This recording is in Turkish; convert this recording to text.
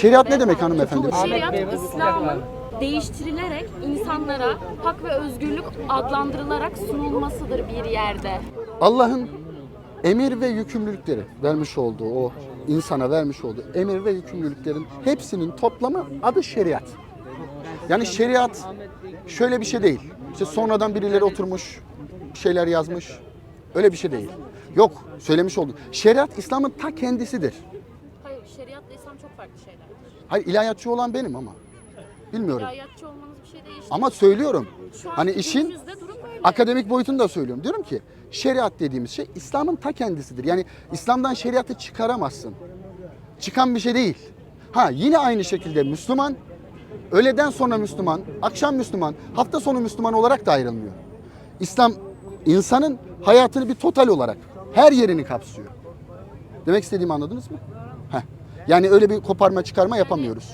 Şeriat ne demek hanımefendi? Şeriat İslam'ın değiştirilerek insanlara hak ve özgürlük adlandırılarak sunulmasıdır bir yerde. Allah'ın emir ve yükümlülükleri vermiş olduğu o insana vermiş olduğu emir ve yükümlülüklerin hepsinin toplamı adı şeriat. Yani şeriat şöyle bir şey değil. İşte sonradan birileri oturmuş bir şeyler yazmış. Öyle bir şey değil. Yok söylemiş oldum. Şeriat İslam'ın ta kendisidir. Şeriatla İslam çok farklı şeyler. Hayır ilahiyatçı olan benim ama. Bilmiyorum. Hayatçı olmanız bir şey değiştirmez. Ama söylüyorum. Şu an Hani işin günümüzde durum böyle. akademik boyutunu da söylüyorum. Diyorum ki şeriat dediğimiz şey İslam'ın ta kendisidir. Yani İslam'dan şeriatı çıkaramazsın. Çıkan bir şey değil. Ha yine aynı şekilde Müslüman öğleden sonra Müslüman, akşam Müslüman, hafta sonu Müslüman olarak da ayrılmıyor. İslam insanın hayatını bir total olarak her yerini kapsıyor. Demek istediğimi anladınız mı? Heh. Yani öyle bir koparma çıkarma yapamıyoruz.